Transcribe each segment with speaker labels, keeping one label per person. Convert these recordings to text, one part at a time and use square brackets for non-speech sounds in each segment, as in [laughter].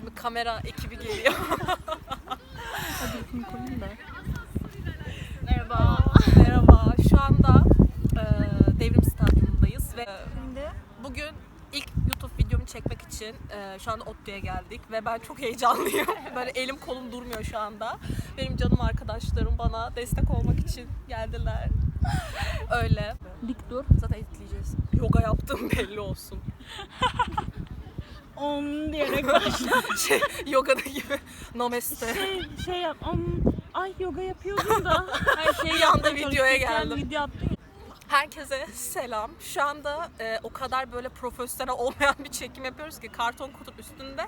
Speaker 1: Şimdi kamera ekibi geliyor. [laughs]
Speaker 2: Hadi bunu koyayım da.
Speaker 1: Merhaba. Merhaba. Şu anda e, Devrim Stadyumundayız ve
Speaker 2: Şimdi
Speaker 1: bugün ilk YouTube videomu çekmek için e, şu anda ODTÜ'ye geldik ve ben çok heyecanlıyım. [laughs] Böyle elim kolum durmuyor şu anda. Benim canım arkadaşlarım bana destek olmak için geldiler. [laughs] Öyle.
Speaker 2: dik dur.
Speaker 1: Zaten editleyeceğiz. Yoga yaptığım belli olsun.
Speaker 2: Om diyerek başla. [laughs]
Speaker 1: Şey, yogada gibi. Namaste.
Speaker 2: şey, şey yap. Om. Ay yoga yapıyordum da. [laughs] Her şey
Speaker 1: Bir anda videoya geldim.
Speaker 2: Video attım.
Speaker 1: Herkese selam. Şu anda e, o kadar böyle profesyonel olmayan bir çekim yapıyoruz ki karton kutunun üstünde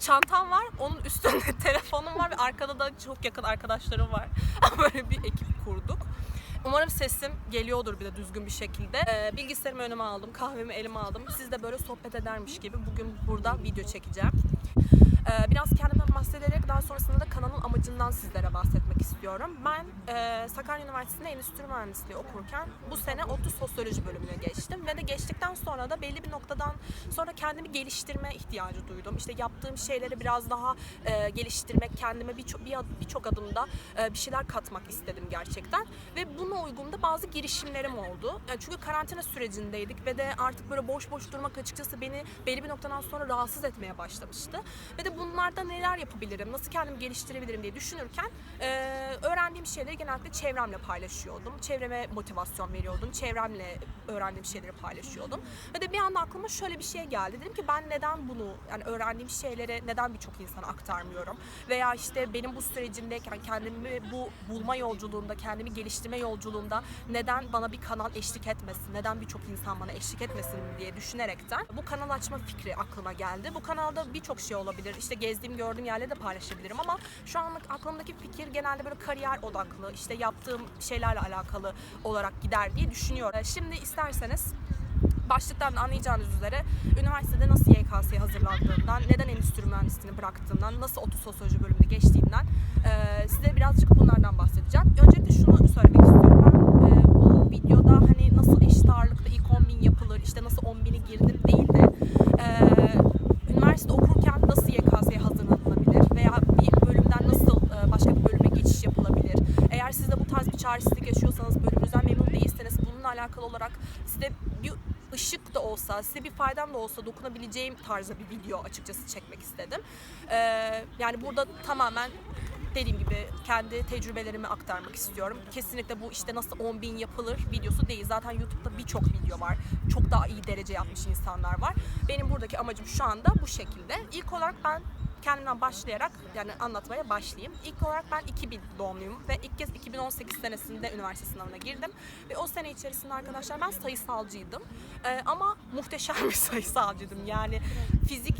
Speaker 1: çantam var, onun üstünde [laughs] telefonum var ve arkada da çok yakın arkadaşlarım var. böyle bir ekip kurduk. Umarım sesim geliyordur bir de düzgün bir şekilde. E, bilgisayarımı önüme aldım, kahvemi elime aldım. Siz de böyle sohbet edermiş gibi bugün burada video çekeceğim. Ee, biraz kendimden bahsederek daha sonrasında da kanalın amacından sizlere bahsetmek istiyorum. Ben e, Sakarya Üniversitesi'nde Endüstri Mühendisliği okurken bu sene ODTÜ Sosyoloji bölümüne geçtim ve de geçtikten sonra da belli bir noktadan sonra kendimi geliştirme ihtiyacı duydum. İşte yaptığım şeyleri biraz daha e, geliştirmek, kendime birçok bir, birçok adımda e, bir şeyler katmak istedim gerçekten ve buna uygun da bazı girişimlerim oldu. Yani çünkü karantina sürecindeydik ve de artık böyle boş boş durmak açıkçası beni belli bir noktadan sonra rahatsız etmeye başlamıştı. Ve de bunlarda neler yapabilirim, nasıl kendimi geliştirebilirim diye düşünürken e, öğrendiğim şeyleri genellikle çevremle paylaşıyordum. Çevreme motivasyon veriyordum. Çevremle öğrendiğim şeyleri paylaşıyordum. Ve de bir anda aklıma şöyle bir şey geldi. Dedim ki ben neden bunu, yani öğrendiğim şeyleri neden birçok insana aktarmıyorum? Veya işte benim bu sürecindeyken kendimi bu bulma yolculuğunda, kendimi geliştirme yolculuğunda neden bana bir kanal eşlik etmesin, neden birçok insan bana eşlik etmesin diye düşünerekten bu kanal açma fikri aklıma geldi. Bu kanalda birçok şey olabilir. İşte gezdiğim, gördüğüm yerleri de paylaşabilirim ama şu anlık aklımdaki fikir genelde böyle kariyer odaklı, işte yaptığım şeylerle alakalı olarak gider diye düşünüyorum. Ee, Şimdi isterseniz başlıktan anlayacağınız üzere üniversitede nasıl YKS'ye hazırlandığından, neden endüstri mühendisliğini bıraktığından, nasıl otu sosyoloji bölümünde geçtiğinden e, size birazcık bunlardan bahsedeceğim. Öncelikle şunu söylemek istiyorum. Ben e, bu videoda hani nasıl eşit ağırlıkta ilk 10.000 yapılır, işte nasıl 10.000'i girdim değil de e, üniversite okurken nasıl YKS'ye hazırlanılabilir veya bir bölümden nasıl e, başka bir bölüme geçiş yapılabilir. Eğer siz de bu tarz bir çaresizlik yaşıyorsanız, bölümünüzden memnun değilseniz bununla alakalı olarak size bir ışık da olsa, size bir faydam da olsa dokunabileceğim tarzda bir video açıkçası çekmek istedim. Ee, yani burada tamamen dediğim gibi kendi tecrübelerimi aktarmak istiyorum. Kesinlikle bu işte nasıl 10 bin yapılır videosu değil. Zaten YouTube'da birçok video var. Çok daha iyi derece yapmış insanlar var. Benim buradaki amacım şu anda bu şekilde. İlk olarak ben kendimden başlayarak yani anlatmaya başlayayım. İlk olarak ben 2000 doğumluyum ve ilk kez 2018 senesinde üniversite sınavına girdim. Ve o sene içerisinde arkadaşlar ben sayısalcıydım. Ee, ama muhteşem [laughs] bir sayısalcıydım. Yani fizik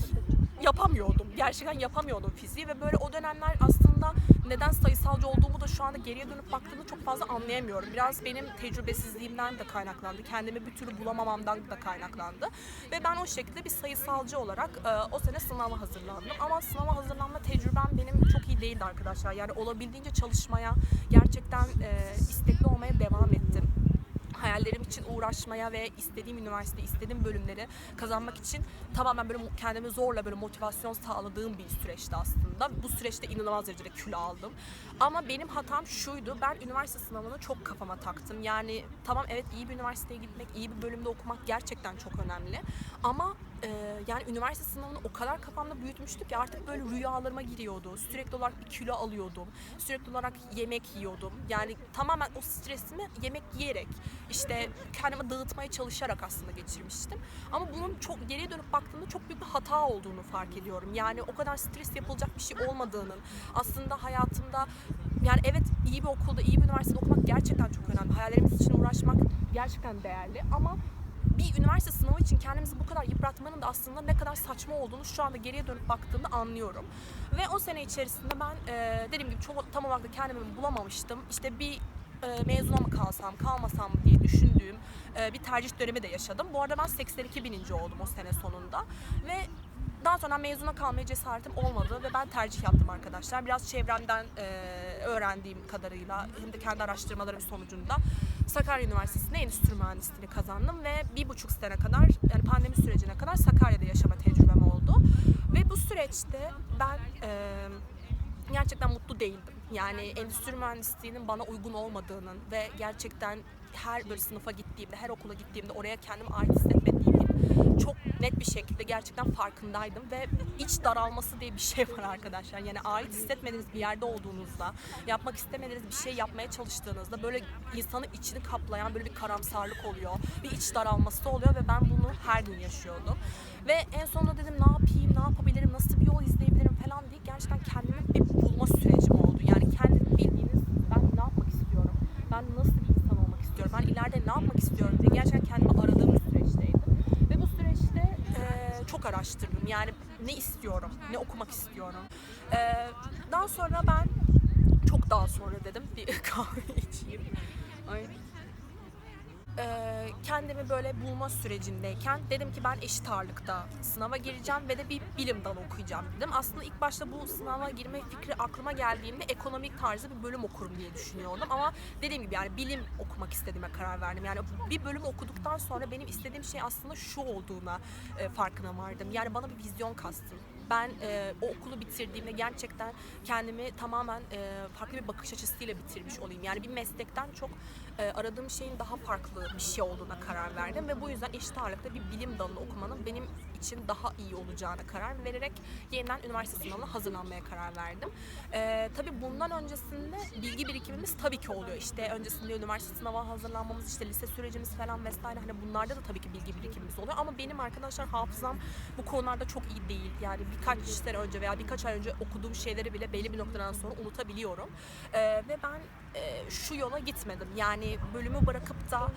Speaker 1: yapamıyordum. Gerçekten yapamıyordum fiziği ve böyle o dönemler neden sayısalcı olduğumu da şu anda geriye dönüp baktığımda çok fazla anlayamıyorum. Biraz benim tecrübesizliğimden de kaynaklandı. Kendimi bir türlü bulamamamdan da kaynaklandı. Ve ben o şekilde bir sayısalcı olarak e, o sene sınava hazırlandım. Ama sınava hazırlanma tecrübem benim çok iyi değildi arkadaşlar. Yani olabildiğince çalışmaya, gerçekten e, istekli olmaya devam ettim hayallerim için uğraşmaya ve istediğim üniversite, istediğim bölümleri kazanmak için tamamen böyle kendime zorla böyle motivasyon sağladığım bir süreçti aslında. Bu süreçte inanılmaz derecede kilo aldım. Ama benim hatam şuydu. Ben üniversite sınavını çok kafama taktım. Yani tamam evet iyi bir üniversiteye gitmek, iyi bir bölümde okumak gerçekten çok önemli. Ama e, yani üniversite sınavını o kadar kafamda büyütmüştüm ki artık böyle rüyalarıma giriyordu. Sürekli olarak bir kilo alıyordum. Sürekli olarak yemek yiyordum. Yani tamamen o stresimi yemek yiyerek işte kendime dağıtmaya çalışarak aslında geçirmiştim. Ama bunun çok geriye dönüp baktığımda çok büyük bir hata olduğunu fark ediyorum. Yani o kadar stres yapılacak bir şey olmadığının aslında hayatımda yani evet iyi bir okulda, iyi bir üniversitede okumak gerçekten çok önemli. Hayallerimiz için uğraşmak gerçekten değerli ama bir üniversite sınavı için kendimizi bu kadar yıpratmanın da aslında ne kadar saçma olduğunu şu anda geriye dönüp baktığımda anlıyorum. Ve o sene içerisinde ben e, dediğim gibi çok, tam olarak da kendimi bulamamıştım. İşte bir e, mezuna mı kalsam, kalmasam mı diye düşündüğüm e, bir tercih dönemi de yaşadım. Bu arada ben 82 bininci oldum o sene sonunda. Ve daha sonra mezuna kalmaya cesaretim olmadı ve ben tercih yaptım arkadaşlar. Biraz çevremden e, öğrendiğim kadarıyla hem de kendi araştırmalarım sonucunda Sakarya Üniversitesi'nde endüstri mühendisliğini kazandım ve bir buçuk sene kadar yani pandemi sürecine kadar Sakarya'da yaşama tecrübem oldu. Ve bu süreçte ben e, gerçekten mutlu değildim. Yani endüstri mühendisliğinin bana uygun olmadığının ve gerçekten her böyle sınıfa gittiğimde, her okula gittiğimde oraya kendimi ait hissetmediğimin çok net bir şekilde gerçekten farkındaydım ve iç daralması diye bir şey var arkadaşlar. Yani ait hissetmediğiniz bir yerde olduğunuzda, yapmak istemediğiniz bir şey yapmaya çalıştığınızda böyle insanın içini kaplayan böyle bir karamsarlık oluyor. Bir iç daralması oluyor ve ben bunu her gün yaşıyordum. Ve en sonunda dedim ne yapayım, ne yapabilirim, nasıl bir yol izleyebilirim falan diye gerçekten kendimi bir bulma sürecim oldu. Yani kendimi bildiğiniz ben ne yapmak istiyorum, ben nasıl bir insan olmak istiyorum, ben ileride ne yapmak istiyorum diye gerçekten kendimi aradığım bir süreçteydim. Ve bu süreçte eee, çok araştırdım. Yani ne istiyorum, ne okumak istiyorum. Eee, daha sonra ben çok daha sonra dedim bir [laughs] kahve içeyim. Ay. Eee, kendimi böyle bulma sürecindeyken dedim ki ben eşit ağırlıkta sınava gireceğim ve de bir bilim dalı okuyacağım dedim. Aslında ilk başta bu sınava girme fikri aklıma geldiğimde ekonomik tarzı bir bölüm okurum diye düşünüyordum ama dediğim gibi yani bilim okumak istediğime karar verdim. Yani bir bölüm okuduktan sonra benim istediğim şey aslında şu olduğuna e, farkına vardım. Yani bana bir vizyon kastım. Ben e, o okulu bitirdiğimde gerçekten kendimi tamamen e, farklı bir bakış açısıyla bitirmiş olayım. Yani bir meslekten çok e, aradığım şeyin daha farklı bir şey olduğuna karar verdim ve bu yüzden eşit ağırlıkta bir bilim dalını okumanın benim için daha iyi olacağına karar vererek yeniden üniversite sınavına hazırlanmaya karar verdim. E, tabii bundan öncesinde bilgi birikimimiz tabii ki oluyor. İşte öncesinde üniversite sınava hazırlanmamız, işte lise sürecimiz falan vesaire hani bunlarda da tabii ki bilgi birikimimiz oluyor. Ama benim arkadaşlar hafızam bu konularda çok iyi değil. Yani birkaç sene önce veya birkaç ay önce okuduğum şeyleri bile belli bir noktadan sonra unutabiliyorum. E, ve ben e, şu yola gitmedim. Yani bölümü bırakıp da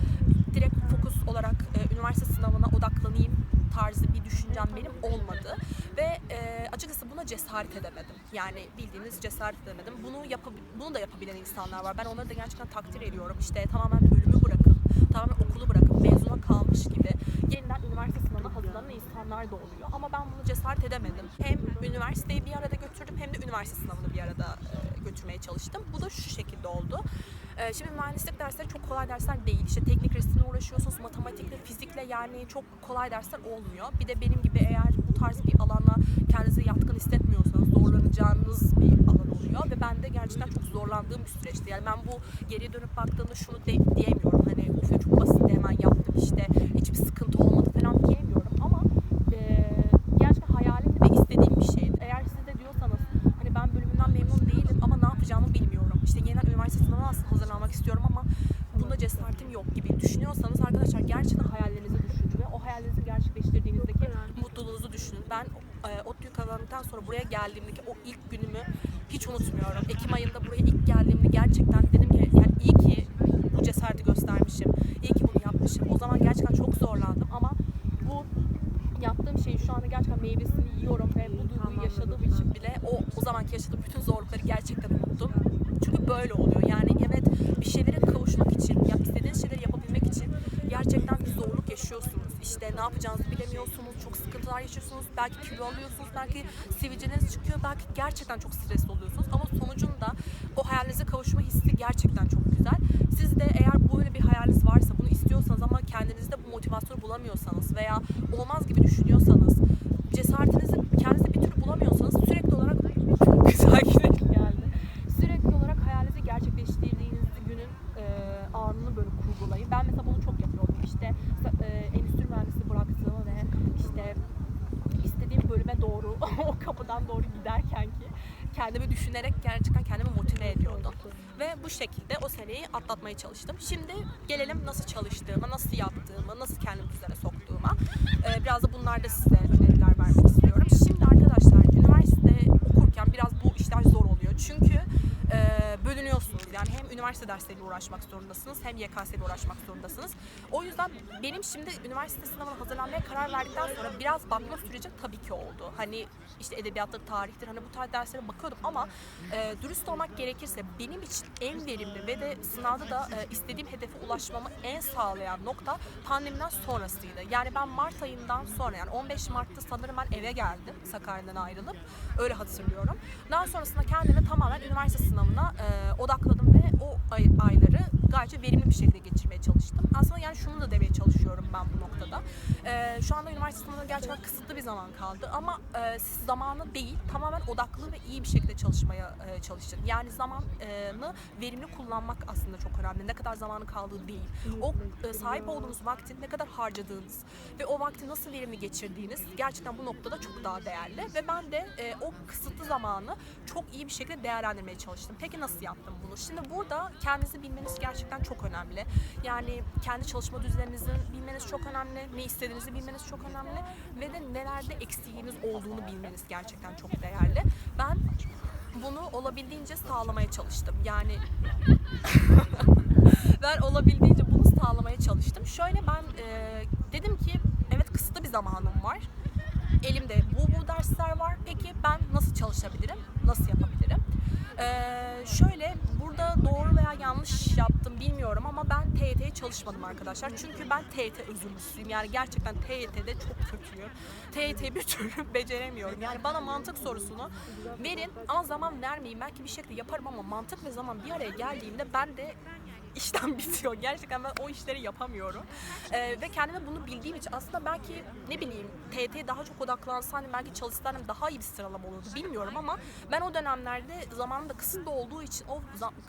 Speaker 1: direkt fokus olarak e, üniversite sınavına odaklanayım tarzı bir düşüncem benim olmadı ve e, açıkçası buna cesaret edemedim. Yani bildiğiniz cesaret edemedim. Bunu yapabi- bunu da yapabilen insanlar var. Ben onları da gerçekten takdir ediyorum. İşte tamamen bölümü bırakıp, tamamen okulu bırakıp mezuna kalmış gibi yeniden üniversite sınavına hazırlanan insanlar da oluyor. Ama ben bunu cesaret edemedim. Hem üniversiteyi bir arada götürdüm hem de üniversite sınavını bir arada e, götürmeye çalıştım. Bu da şu şekilde oldu. Ee, Şimdi mühendislik dersleri çok kolay dersler değil. İşte teknik resimle fizikle yani çok kolay dersler olmuyor. Bir de benim gibi eğer bu tarz bir alana kendinizi yatkın hissetmiyorsanız zorlanacağınız bir alan oluyor. Ve ben de gerçekten çok zorlandığım bir süreçti. Yani ben bu geriye dönüp baktığımda şunu de- diyemiyorum. Hani of ya çok basit hemen yaptım işte hiçbir sıkıntı olmadı falan diyemiyorum. Ama e, gerçekten hayalimdi ve istediğim bir şeydi. Eğer siz de diyorsanız hani ben bölümümden memnun değilim ama ne yapacağımı bilmiyorum. İşte yeniden üniversite sınavına aslında hazırlanmak istiyorum ama bunda cesaretim yok gibi düşünüyorsanız arkadaşlar gerçekten hayallerinizi düşünün ve o hayallerinizi gerçekleştirdiğinizdeki mutluluğunuzu düşünün. Ben e, ODTÜ'yü kazandıktan sonra buraya geldiğimdeki o ilk günümü hiç unutmuyorum. Ekim ayında buraya ilk geldiğimde gerçekten dedim ki yani iyi ki bu cesareti göstermişim. İyi ki bunu yapmışım. O zaman gerçekten çok zorlandım ama bu yaptığım şeyin şu anda gerçekten meyvesini yiyorum ve bu duyguyu yaşadığım için bile o o zamanki yaşadığım bütün zorlukları gerçekten unuttum. Çünkü böyle oluyor. Yani evet bir şeylere kavuşmak için, ya istediğiniz şeyleri yapabilmek için gerçekten bir zorluk yaşıyorsunuz. İşte ne yapacağınızı bilemiyorsunuz, çok sıkıntılar yaşıyorsunuz, belki kilo alıyorsunuz, belki sivilceniz çıkıyor, belki gerçekten çok stresli oluyorsunuz. Ama sonucunda o hayalinize kavuşma hissi gerçekten çok güzel. Siz de eğer böyle bir hayaliniz varsa, bunu istiyorsanız ama kendinizde bu motivasyonu bulamıyorsanız veya olmaz gibi düşünüyorsanız, cesaretinizi kendinizde bir türlü bulamıyorsanız sürekli olarak çok güzel geldi. Sürekli olarak hayalinizi gerçekleştirdiğiniz günün e, anını böyle kurgulayın. Ben mesela bunu çok yapıyordum. İşte e, endüstri mühendisliği bıraktığımı ve işte istediğim bölüme doğru o kapıdan doğru giderken ki kendimi düşünerek gerçekten kendimi motive ediyordum. Ve bu şekilde o seneyi atlatmaya çalıştım. Şimdi gelelim nasıl çalıştığıma, nasıl yaptığıma, nasıl kendimi düzene soktuğuma. Ee, biraz da bunlarda size öneriler vermek istiyorum. Şimdi arkadaşlar üniversite okurken biraz bu işler zor oluyor. Çünkü e, Yani hem üniversite dersleriyle uğraşmak zorundasınız hem YKS ile uğraşmak zorundasınız. O yüzden benim şimdi üniversite sınavına hazırlanmaya karar verdikten sonra biraz bakma süreci tabii ki oldu. Hani işte edebiyattır, tarihtir hani bu tarz derslere bakıyordum ama e, dürüst olmak gerekirse benim için en verimli ve de sınavda da e, istediğim hedefe ulaşmamı en sağlayan nokta pandemiden sonrasıydı. Yani ben Mart ayından sonra yani 15 Mart'ta sanırım ben eve geldim Sakarya'dan ayrılıp öyle hatırlıyorum. Daha sonrasında kendimi tamamen üniversite sınavına e, odakladım o ay- ayları gayet verimli bir şekilde geçirmeye çalıştım. Aslında yani şunu da demeye çalışıyorum ben bu noktada. Ee, şu anda üniversite sınavına gerçekten kısıtlı bir zaman kaldı ama e, siz zamanı değil tamamen odaklı ve iyi bir şekilde çalışmaya e, çalışın. Yani zamanı verimli kullanmak aslında çok önemli. Ne kadar zamanı kaldığı değil. O e, sahip olduğunuz vakti ne kadar harcadığınız ve o vakti nasıl verimli geçirdiğiniz gerçekten bu noktada çok daha değerli ve ben de e, o kısıtlı zamanı çok iyi bir şekilde değerlendirmeye çalıştım. Peki nasıl yaptım bunu? Şimdi burada kendinizi bilmeniz gerçekten çok önemli. Yani kendi çalışma düzeninizi bilmeniz çok önemli. Ne istediğinizi bilmeniz çok önemli. Ve de nelerde eksiğiniz olduğunu bilmeniz gerçekten çok değerli. Ben bunu olabildiğince sağlamaya çalıştım. Yani [laughs] ben olabildiğince bunu sağlamaya çalıştım. Şöyle ben e, dedim ki evet kısıtlı bir zamanım var. Elimde bu bu dersler var. Peki ben nasıl çalışabilirim? Nasıl yapabilirim? Ee, şöyle burada doğru veya yanlış yaptım bilmiyorum ama ben TYT'ye çalışmadım arkadaşlar. Çünkü ben TYT özürlüsüyüm. Yani gerçekten TYT'de çok kötüyüm. TYT'yi bir [laughs] türlü beceremiyorum. Yani bana mantık sorusunu verin ama zaman vermeyin. Belki bir şekilde yaparım ama mantık ve zaman bir araya geldiğinde ben de işten [laughs] bitiyor. Gerçekten ben o işleri yapamıyorum. Ee, ve kendime bunu bildiğim için aslında belki ne bileyim TYT'ye daha çok odaklansaydım belki çalışsaydım daha iyi bir sıralama olurdu bilmiyorum ama ben o dönemlerde zamanım da kısıtlı olduğu için o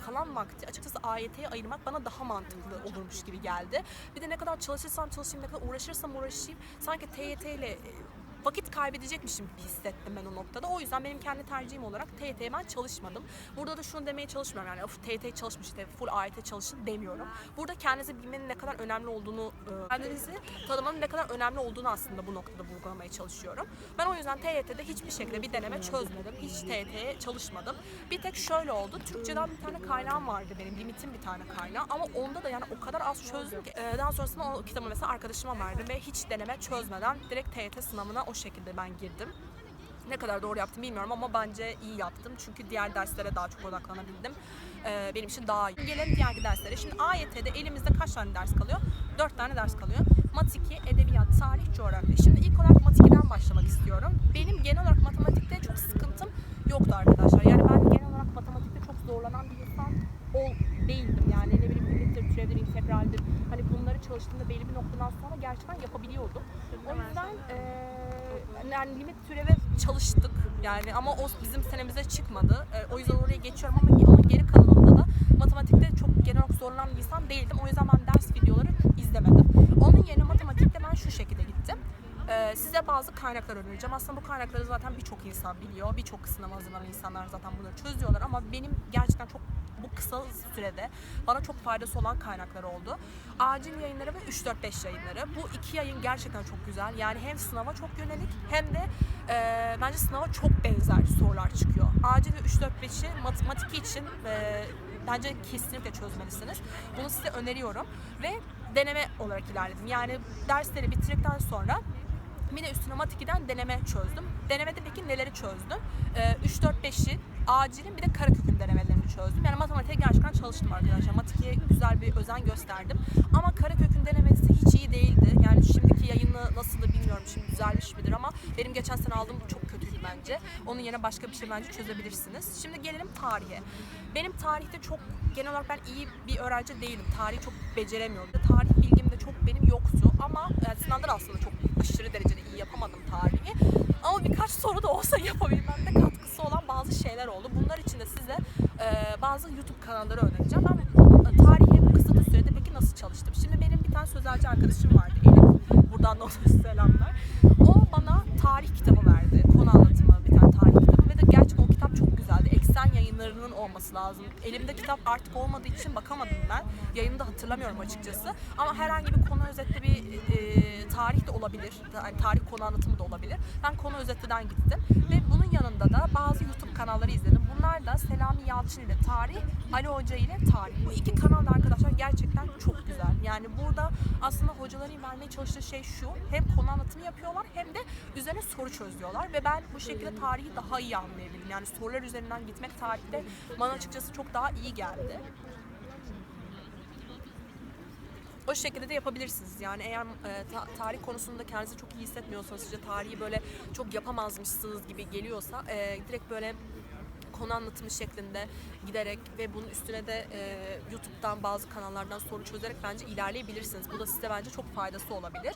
Speaker 1: kalan vakti açıkçası AYT'ye ayırmak bana daha mantıklı olurmuş gibi geldi. Bir de ne kadar çalışırsam çalışayım, ne kadar uğraşırsam uğraşayım sanki TYT ile e, vakit kaybedecekmişim gibi hissettim ben o noktada. O yüzden benim kendi tercihim olarak TYT'ye ben çalışmadım. Burada da şunu demeye çalışmıyorum yani of TYT'ye çalışmış işte full AYT çalışın demiyorum. Burada kendinizi bilmenin ne kadar önemli olduğunu, e, kendinizi tanımanın ne kadar önemli olduğunu aslında bu noktada vurgulamaya çalışıyorum. Ben o yüzden TYT'de hiçbir şekilde bir deneme çözmedim. Hiç TYT'ye çalışmadım. Bir tek şöyle oldu. Türkçeden bir tane kaynağım vardı benim. Limitim bir tane kaynağı. Ama onda da yani o kadar az çözdüm ki. e, Daha sonrasında o kitabı mesela arkadaşıma verdim ve hiç deneme çözmeden direkt TYT sınavına o şekilde ben girdim. Ne kadar doğru yaptım bilmiyorum ama bence iyi yaptım. Çünkü diğer derslere daha çok odaklanabildim. Ee, benim için daha iyi. Gelelim diğer derslere. Şimdi AYT'de elimizde kaç tane ders kalıyor? 4 tane ders kalıyor. Mat 2, edebiyat, tarih, coğrafya. Şimdi ilk olarak Mat 2'den başlamak istiyorum. Benim genel olarak matematikte çok sıkıntım yoktu arkadaşlar. Yani ben genel olarak matematikte çok zorlanan bir insan ol değildim. Yani ne bileyim limittir, türevdir, integraldir. Hani bunları çalıştığımda belli bir noktadan sonra gerçekten yapabiliyordum. O yüzden eee yani limit türeve çalıştık yani ama o bizim senemize çıkmadı. Eee, o yüzden oraya geçiyorum ama onun geri kalanında da matematikte çok genel olarak zorlanan bir insan değildim. O yüzden ben ders videoları izlemedim. Onun yerine matematikte ben şu şekilde gittim. Eee, size bazı kaynaklar önereceğim. Aslında bu kaynakları zaten birçok insan biliyor. Birçok sınava hazırlanan insanlar zaten bunları çözüyorlar ama benim gerçekten çok bu kısa sürede bana çok faydası olan kaynaklar oldu. Acil yayınları ve 3-4-5 yayınları. Bu iki yayın gerçekten çok güzel. Yani hem sınava çok yönelik hem de e, bence sınava çok benzer sorular çıkıyor. Acil ve 3-4-5'i matematik için e, bence kesinlikle çözmelisiniz. Bunu size öneriyorum ve deneme olarak ilerledim. Yani dersleri bitirdikten sonra Yine üstüne mat 2'den deneme çözdüm. Denemede peki neleri çözdüm? Ee, 3-4-5'i, acilin bir de karekökün denemelerini çözdüm. Yani matematiğe gerçekten çalıştım arkadaşlar. Mat 2'ye güzel bir özen gösterdim. Ama karekökün denemesi hiç iyi değildi. Yani şimdiki yayını nasıl da bilmiyorum şimdi düzelmiş midir ama benim geçen sene aldığım çok kötüydü bence. Onun yerine başka bir şey bence çözebilirsiniz. Şimdi gelelim tarihe. Benim tarihte çok genel olarak ben iyi bir öğrenci değilim. Tarihi çok beceremiyorum. Tarih bilgim de çok benim yoktu ama yani sınavda da aslında çok aşırı derecede iyi yapamadım tarihi. Ama birkaç soru da olsa [laughs] yapabilmemde katkısı olan bazı şeyler oldu. Bunlar için de size e, bazı YouTube kanalları önereceğim. Ben e, tarihi bu kısıtlı sürede peki nasıl çalıştım? Şimdi benim bir tane sözelci arkadaşım vardı Elif. Buradan da ona [laughs] selamlar. O bana tarih kitabı verdi. Konu anlatımı bir tane tarih kitabı ve de gerçekten o kitap çok güzeldi. Eksen yayınlarının olması lazım. Elimde kitap artık olmadığı için bakamadım ben. Yayını da hatırlamıyorum açıkçası. Ama herhangi bir konu özetli bir e, tarih de olabilir. Yani tarih konu anlatımı da olabilir. Ben konu özetliden gittim. Ve bunun yanında da bazı YouTube kanalları izledim. Bunlar da Selami Yalçın ile tarih, Ali Hoca ile tarih. Bu iki kanal da arkadaşlar gerçekten çok güzel. Yani burada aslında hocaların vermeye çalıştığı şey şu. Hem konu anlatımı yapıyorlar hem de üzerine soru çözüyorlar. Ve ben bu şekilde tarihi daha iyi anlayabildim. Yani sorular üzerinden gitmek tarihte bana açıkçası çok daha iyi geldi. O şekilde de yapabilirsiniz. Yani eğer e, ta- tarih konusunda kendinizi çok iyi hissetmiyorsanız, işte tarihi böyle çok yapamazmışsınız gibi geliyorsa e, direkt böyle konu anlatımı şeklinde giderek ve bunun üstüne de e, YouTube'dan bazı kanallardan soru çözerek bence ilerleyebilirsiniz. Bu da size bence çok faydası olabilir.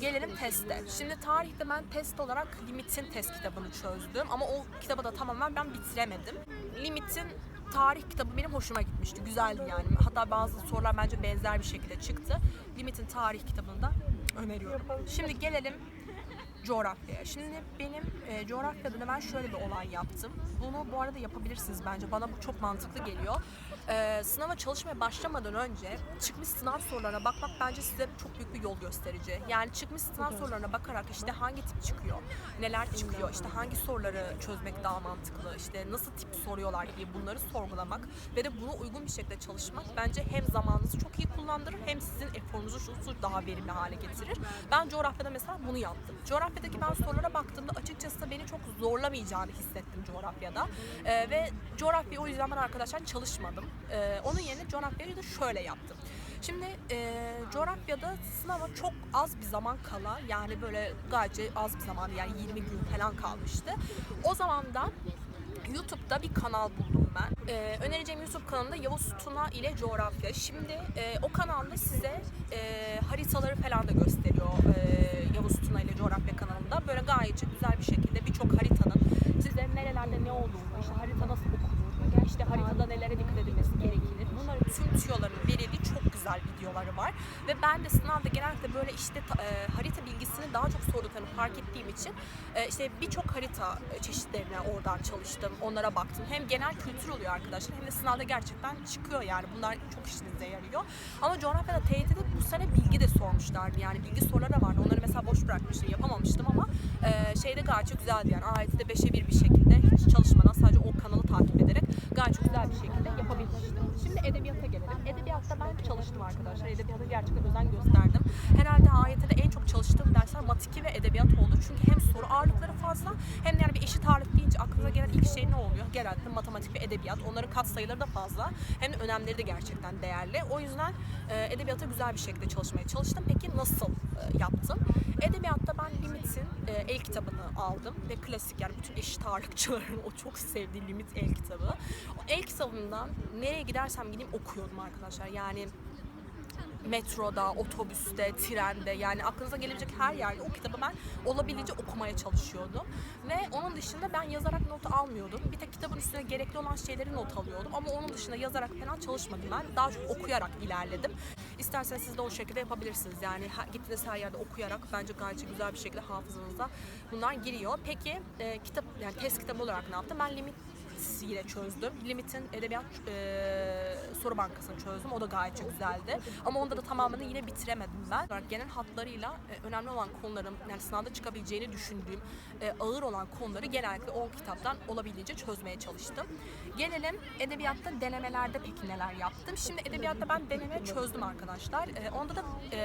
Speaker 1: Gelelim teste. Şimdi tarihte ben test olarak Limit'in test kitabını çözdüm ama o kitabı da tamamen ben bitiremedim. Limit'in tarih kitabı benim hoşuma gitmişti. Güzeldi yani. Hatta bazı sorular bence benzer bir şekilde çıktı. Limit'in tarih kitabını da öneriyorum. Şimdi gelelim coğrafyaya. Şimdi benim e, coğrafyada da ben şöyle bir olay yaptım. Bunu bu arada yapabilirsiniz bence. Bana bu çok mantıklı geliyor. E, sınava çalışmaya başlamadan önce çıkmış sınav sorularına bakmak bence size çok büyük bir yol gösterici. Yani çıkmış sınav sorularına bakarak işte hangi tip çıkıyor, neler çıkıyor, işte hangi soruları çözmek daha mantıklı, işte nasıl tip soruyorlar diye bunları sorgulamak ve de buna uygun bir şekilde çalışmak bence hem zamanınızı çok iyi kullandırır hem sizin eforunuzu şu- daha verimli hale getirir. Ben coğrafyada mesela bunu yaptım. Coğrafyadaki ben sorulara baktığımda açıkçası beni çok zorlamayacağını hissettim coğrafyada. Ee, ve coğrafyayı o yüzden ben arkadaşlar çalışmadım. Ee, onun yerine coğrafyayı da şöyle yaptım. Şimdi e, coğrafyada sınava çok az bir zaman kala yani böyle gayet az bir zaman yani 20 gün falan kalmıştı. O zamandan YouTube'da bir kanal buldum ben. Ee, önereceğim YouTube kanalında Yavuz Tuna ile Coğrafya. Şimdi e, o kanalda size e, haritaları falan da gösteriyor e, Yavuz Tuna ile Coğrafya kanalında. Böyle gayet güzel bir şekilde birçok haritanın size nerelerde ne olduğunu, işte harita nasıl okunur, işte haritada nelere dikkat edilmesi gerekir. Bunların tüm tüyolarının verildiği çok güzel videoları var. Ve ben de sınavda genellikle böyle işte e, harita bilgisini daha çok sorduklarını fark ettiğim için e, işte birçok harita çeşitlerine oradan çalıştım. Onlara baktım. Hem genel kültür oluyor arkadaşlar hem de sınavda gerçekten çıkıyor yani. Bunlar çok işinize yarıyor. Ama coğrafyada TYT'de bu sene bilgi de sormuşlardı. Yani bilgi soruları da vardı. Onları mesela boş bırakmıştım. Yapamamıştım ama e, şeyde gayet çok güzeldi yani. AYT'de 5'e 1 bir şekilde hiç çalışmadan sadece o kanalı takip ederek gayet güzel bir şekilde yapabilmiştim. Şimdi edebiyata gelelim. Edebiyatta ben çalıştım arkadaşlar. Edebiyata gerçekten özen gösterdim. Herhalde AYT'de en çok çalıştığım dersler matiki ve edebiyat oldu. Çünkü hem soru ağırlıkları fazla hem de yani bir eşit ağırlık deyince aklınıza gelen ilk şey ne oluyor? Genelde matematik ve edebiyat. Onların kat sayıları da fazla. Hem de önemleri de gerçekten değerli. O yüzden e, edebiyata güzel bir şekilde çalışmaya çalıştım. Peki nasıl e, yaptım? Edebiyatta ben Limit'in e, el kitabını aldım ve klasik yani bütün eşit ağırlıkçıların [laughs] o çok sevdiği Limit el kitabı. O el kitabından nereye gidersem gideyim okuyordum arkadaşlar. Yani metroda, otobüste, trende yani aklınıza gelebilecek her yerde o kitabı ben olabildiğince okumaya çalışıyordum. Ve onun dışında ben yazarak not almıyordum. Bir tek kitabın üstüne gerekli olan şeyleri not alıyordum. Ama onun dışında yazarak falan çalışmadım ben. Daha çok okuyarak ilerledim. İsterseniz siz de o şekilde yapabilirsiniz. Yani gittiğiniz her yerde okuyarak bence gayet güzel bir şekilde hafızanıza bunlar giriyor. Peki e, kitap yani test kitabı olarak ne yaptım? Ben limit ile çözdüm. Limit'in edebiyat e, soru bankasını çözdüm. O da gayet çok güzeldi. Ama onda da tamamını yine bitiremedim ben. Genel hatlarıyla e, önemli olan konuların yani sınavda çıkabileceğini düşündüğüm e, ağır olan konuları genellikle o kitaptan olabildiğince çözmeye çalıştım. Gelelim edebiyatta denemelerde peki neler yaptım. Şimdi edebiyatta ben deneme çözdüm arkadaşlar. E, onda da e,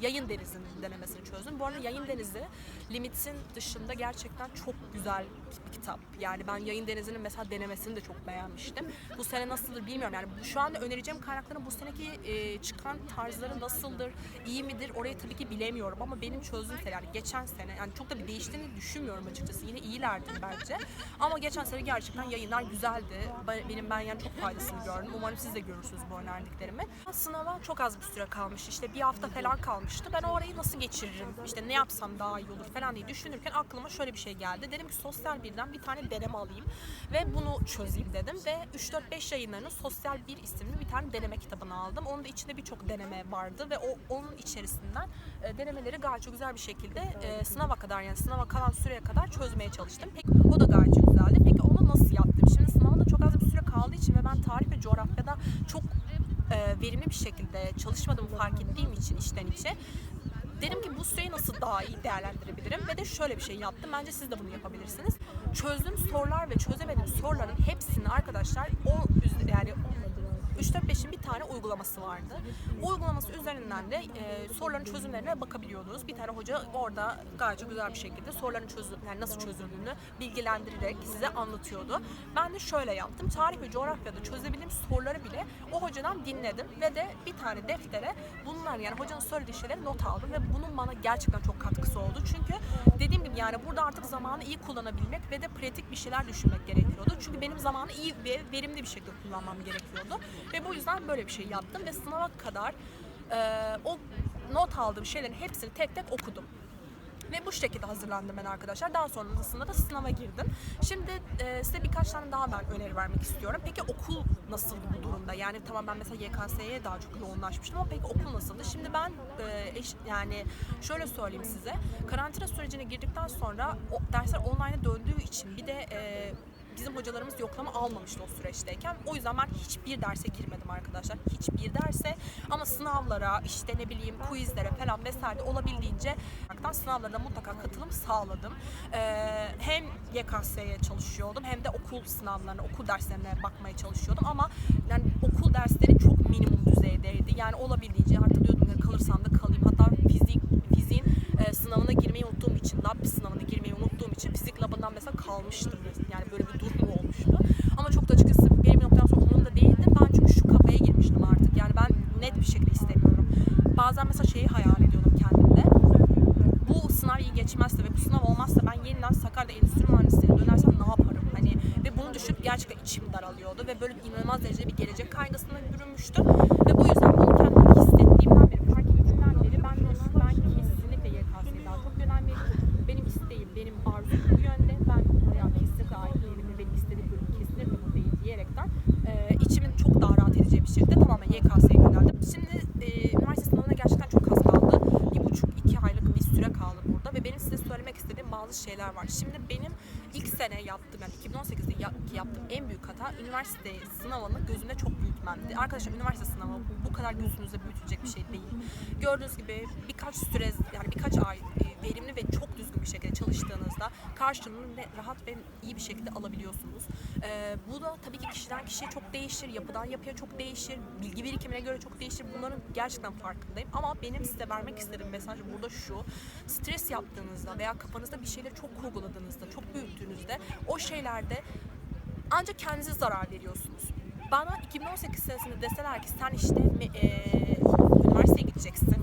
Speaker 1: yayın denizinin denemesini çözdüm. Bu arada yayın denizi Limit'in dışında gerçekten çok güzel bir kitap. Yani ben yayın denizinin mesela denemesini de çok beğenmiştim. Bu sene nasıldır bilmiyorum. Yani şu anda önereceğim kaynakların bu seneki e, çıkan tarzları nasıldır, iyi midir orayı tabii ki bilemiyorum ama benim çözdüğüm yani geçen sene yani çok da bir değiştiğini düşünmüyorum açıkçası. Yine iyilerdi bence. Ama geçen sene gerçekten yayınlar güzeldi. Benim ben yani çok faydasını gördüm. Umarım siz de görürsünüz bu önerdiklerimi. Sınava çok az bir süre kalmış. İşte bir hafta falan kalmıştı. Ben o arayı nasıl geçiririm? İşte ne yapsam daha iyi olur falan diye düşünürken aklıma şöyle bir şey geldi. Dedim ki sosyal birden bir tane deneme alayım ve bunu çözeyim dedim ve 3-4-5 yayınlarının Sosyal Bir isimli bir tane deneme kitabını aldım. Onun da içinde birçok deneme vardı ve o onun içerisinden e, denemeleri gayet çok güzel bir şekilde e, sınava kadar yani sınava kalan süreye kadar çözmeye çalıştım. Peki o da gayet çok güzeldi. Peki onu nasıl yaptım? Şimdi sınavda çok az bir süre kaldığı için ve ben tarih ve coğrafyada çok e, verimli bir şekilde çalışmadığımı fark ettiğim için içten içe Dedim ki bu süreyi nasıl daha iyi değerlendirebilirim ve de şöyle bir şey yaptım. Bence siz de bunu yapabilirsiniz. Çözdüğüm sorular ve çözemediğim soruların hepsini arkadaşlar o yani 3-4-5'in bir tane uygulaması vardı. O uygulaması üzerinden de e, soruların çözümlerine bakabiliyordunuz. Bir tane hoca orada gayet güzel bir şekilde soruların çözüm, yani nasıl çözüldüğünü bilgilendirerek size anlatıyordu. Ben de şöyle yaptım. Tarih ve coğrafyada çözebildiğim soruları bile o hocadan dinledim ve de bir tane deftere bunlar yani hocanın söylediği şeyleri not aldım ve bunun bana gerçekten çok katkısı oldu. Çünkü dediğim gibi yani burada artık zamanı iyi kullanabilmek ve de pratik bir şeyler düşünmek gerekiyordu. Çünkü benim zamanı iyi ve verimli bir şekilde kullanmam gerekiyordu. Ve bu yüzden böyle bir şey yaptım ve sınava kadar e, o not aldığım şeylerin hepsini tek tek okudum. Ve bu şekilde hazırlandım ben arkadaşlar. Daha sonrasında da sınava girdim. Şimdi e, size birkaç tane daha ben öneri vermek istiyorum. Peki okul nasıl bu durumda? Yani tamam ben mesela YKS'ye daha çok yoğunlaşmıştım ama peki okul nasıldı? Şimdi ben e, eş, yani şöyle söyleyeyim size. Karantina sürecine girdikten sonra o, dersler online'a döndüğü için bir de e, bizim hocalarımız yoklama almamıştı o süreçteyken. O yüzden ben hiçbir derse girmedim arkadaşlar. Hiçbir derse ama sınavlara, işte ne bileyim quizlere falan vesaire olabildiğince sınavlara mutlaka katılım sağladım. Ee, hem YKS'ye çalışıyordum hem de okul sınavlarına, okul derslerine bakmaya çalışıyordum ama yani okul dersleri çok minimum düzeydeydi. Yani olabildiğince artık diyordum ya kalırsam da kalayım. Hatta fizik, fiziğin e, sınavına girmeyi unuttuğum için, lab sınavına girmeyi unuttuğum için fizik labından mesela kalmıştım. Yani böyle bir durum olmuştu. Ama çok da açıkçası benim noktadan sonra değildi. Ben çünkü şu kafaya girmiştim artık. Yani ben net bir şekilde istemiyorum. Bazen mesela şeyi hayal ediyordum kendimde. Bu sınav iyi geçmezse ve bu sınav olmazsa ben yeniden Sakarya'da endüstri mühendisliğine dönersem ne yaparım? Hani ve bunu düşünüp gerçekten içim daralıyordu ve böyle inanılmaz derecede bir gelecek kaygısına bürünmüştüm. Ve bu yüzden bunu kendime hissettiğimden beri, fark ettiğimden beri ben de ben kesinlikle YKS'ye daha çok önem veriyorum. Benim isteğim, benim arzum bu yönde. Ben ya kesinlikle ait değilim ve benim istediğim bölüm kesinlikle bu değil diyerekten e, içimin çok daha rahat edeceği bir şekilde tamamen YKS'ye yöneldim. Şimdi e, üniversite sınavına gerçekten çok az kaldı. Bir buçuk, iki aylık bir süre kaldı burada ve benim size söylemek istediğim bazı şeyler var. Şimdi benim ilk sene yaptığım yani 2018'de ya- yaptığım en büyük hata üniversite sınavını gözümde çok büyütmemdi. Arkadaşlar üniversite sınavı bu kadar gözünüzde büyütülecek bir şey değil. Gördüğünüz gibi birkaç süre yani birkaç ay e, verimli ve çok bir şekilde çalıştığınızda karşılığını rahat ve iyi bir şekilde alabiliyorsunuz. Ee, bu da tabii ki kişiden kişiye çok değişir, yapıdan yapıya çok değişir, bilgi birikimine göre çok değişir. Bunların gerçekten farkındayım. Ama benim size vermek istediğim mesaj burada şu. Stres yaptığınızda veya kafanızda bir şeyleri çok kurguladığınızda, çok büyüttüğünüzde o şeylerde ancak kendinize zarar veriyorsunuz. Bana 2018 senesinde deseler ki sen işte eee, üniversiteye gideceksin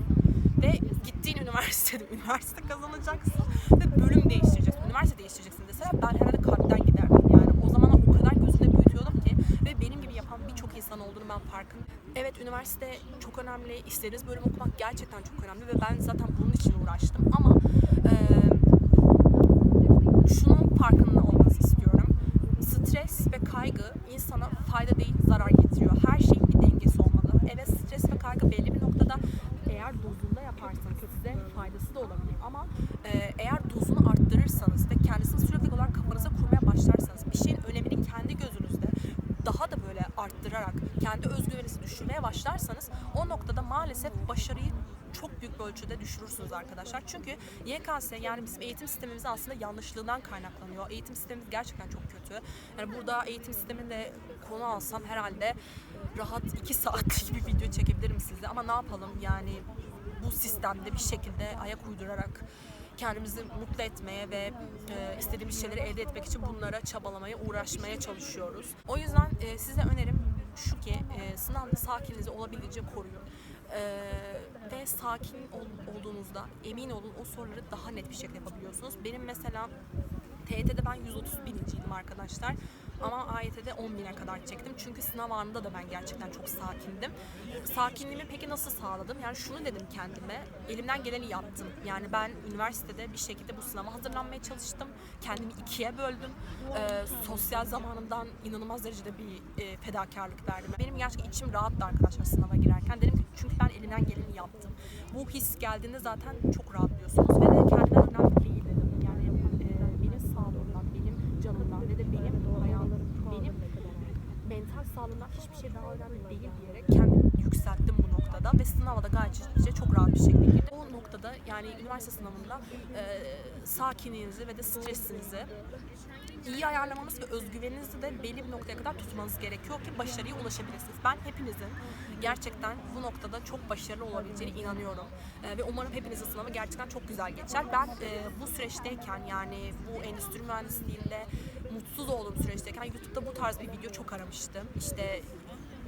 Speaker 1: ve gittiğin üniversitede [laughs] üniversite kazanacaksın ve bölüm değiştireceksin, üniversite değiştireceksin deseler ben herhalde kalpten giderdim. Yani o zaman o kadar gözümde büyütüyordum ki ve benim gibi yapan birçok insan olduğunu ben farkındayım. Evet üniversite çok önemli, istediğiniz bölüm okumak gerçekten çok önemli ve ben zaten bunun için uğraştım ama eee şunun farkında olmanızı istiyorum. Stres ve kaygı insana fayda değil zarar getiriyor. Her şeyin bir dengesi olmalı. Evet stres ve kaygı belli bir noktada eğer dozunda yaparsanız size faydası da olabilir. Ama e, eğer dozunu arttırırsanız ve kendisini sürekli olarak kafanıza kurmaya başlarsanız bir şeyin önemini kendi gözünüzde daha da böyle arttırarak kendi özgüveninizi düşürmeye başlarsanız o noktada maalesef başarıyı çok büyük bir ölçüde düşürürsünüz arkadaşlar. Çünkü YKS yani bizim eğitim sistemimiz aslında yanlışlığından kaynaklanıyor. Eğitim sistemimiz gerçekten çok kötü. Yani burada eğitim sistemini de konu alsam herhalde rahat 2 saatlik [laughs] bir video çekebilirim size. Ama ne yapalım yani bu sistemde bir şekilde ayak uydurarak kendimizi mutlu etmeye ve e, istediğimiz şeyleri elde etmek için bunlara çabalamaya, uğraşmaya çalışıyoruz. O yüzden e, size önerim şu ki e, sınavda sakinliğinizi olabildiğince koruyun. E, ve sakin ol- olduğunuzda emin olun o soruları daha net bir şekilde yapabiliyorsunuz. Benim mesela TYT'de ben 130 birinciydim arkadaşlar. Ama AYT'de 10 bine kadar çektim. Çünkü sınav anında da ben gerçekten çok sakindim. Sakinliğimi peki nasıl sağladım? Yani şunu dedim kendime. Elimden geleni yaptım. Yani ben üniversitede bir şekilde bu sınava hazırlanmaya çalıştım. Kendimi ikiye böldüm. Ee, sosyal zamanımdan inanılmaz derecede bir e, fedakarlık verdim. Benim gerçekten içim rahattı arkadaşlar sınava girerken. Dedim ki çünkü ben elimden geleni yaptım. Bu his geldiğinde zaten çok rahatlıyorsunuz. Ve de kendimden önemli değil dedim. Yani e, benim sağlığımdan, benim canımdan ve de benim hayallerim, benim sağlığımdan hiçbir şey daha önemli değil diyerek kendimi yükselttim bu noktada ve sınava da gayet ciddi çok rahat bir şekilde girdim. Bu noktada yani üniversite sınavında e, sakinliğinizi ve de stresinizi iyi ayarlamanız ve özgüveninizi de belli bir noktaya kadar tutmanız gerekiyor ki başarıya ulaşabilirsiniz. Ben hepinizin gerçekten bu noktada çok başarılı olabileceğine inanıyorum. Ee, ve umarım hepinizin sınavı gerçekten çok güzel geçer. Ben e, bu süreçteyken yani bu endüstri mühendisliğinde mutsuz olduğum süreçteyken YouTube'da bu tarz bir video çok aramıştım. İşte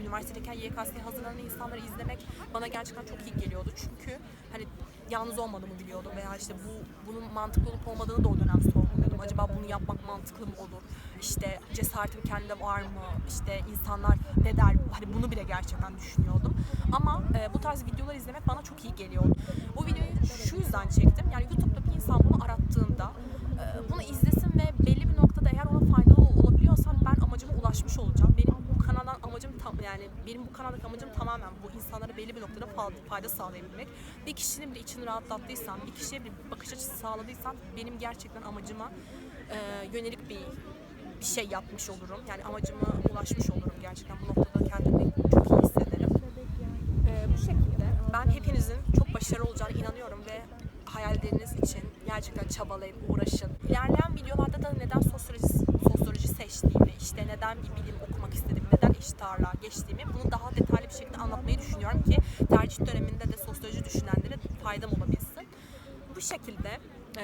Speaker 1: üniversitedeyken YKS'ye hazırlanan insanları izlemek bana gerçekten çok iyi geliyordu. Çünkü hani yalnız olmadığımı biliyordum veya işte bu bunun mantıklı olup olmadığını da o dönem sorguluyordum. Acaba bunu yapmak mantıklı mı olur? İşte cesaretim kendimde var mı? İşte insanlar ne der? Hani bunu bile gerçekten düşünüyordum. Ama e, bu tarz videolar izlemek bana çok iyi geliyordu. Bu videoyu şu yüzden çektim. Yani YouTube'da bir insan bunu arattığında e, bunu izlesin ve belli bir noktada eğer ona faydalı olabiliyorsam ben amacıma ulaşmış olacağım. Benim bu kanaldan amacım tam yani benim bu kanaldaki amacım tamamen bu insanlara belli bir noktada fa- fayda sağlayabilmek. Bir kişinin bile içini rahatlattıysam, bir kişiye bir bakış açısı sağladıysam benim gerçekten amacıma e, yönelik bir bir şey yapmış olurum. Yani amacıma ulaşmış olurum gerçekten bu noktada kendimi çok iyi hissederim. E, bu şekilde ben hepinizin çok başarılı olacağına inanıyorum ve hayalleriniz için gerçekten çabalayıp uğraşın. İlerleyen videolarda da neden sosyoloji, neden bir bilim okumak istediğimi, neden eşit ağırlığa geçtiğimi bunu daha detaylı bir şekilde anlatmayı düşünüyorum ki tercih döneminde de sosyoloji düşünenlere faydam olabilsin. Bu şekilde eee,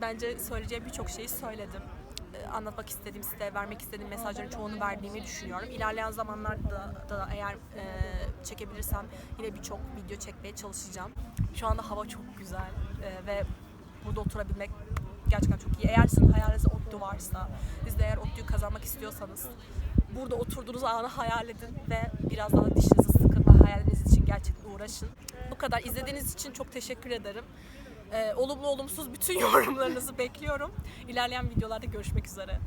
Speaker 1: bence söyleyeceğim birçok şeyi söyledim. Anlatmak istediğim, size vermek istediğim mesajların çoğunu verdiğimi düşünüyorum. İlerleyen zamanlarda da eğer eee, çekebilirsem yine birçok video çekmeye çalışacağım. Şu anda hava çok güzel eee, ve burada oturabilmek gerçekten çok iyi. Eğer sizin hayalinizde ODTÜ varsa, siz de eğer ODTÜ'yü kazanmak istiyorsanız burada oturduğunuz anı hayal edin ve biraz daha dişinizi sıkın ve hayaliniz için gerçekten uğraşın. Bu kadar. İzlediğiniz için çok teşekkür ederim. Ee, olumlu olumsuz bütün [laughs] yorumlarınızı bekliyorum. İlerleyen videolarda görüşmek üzere.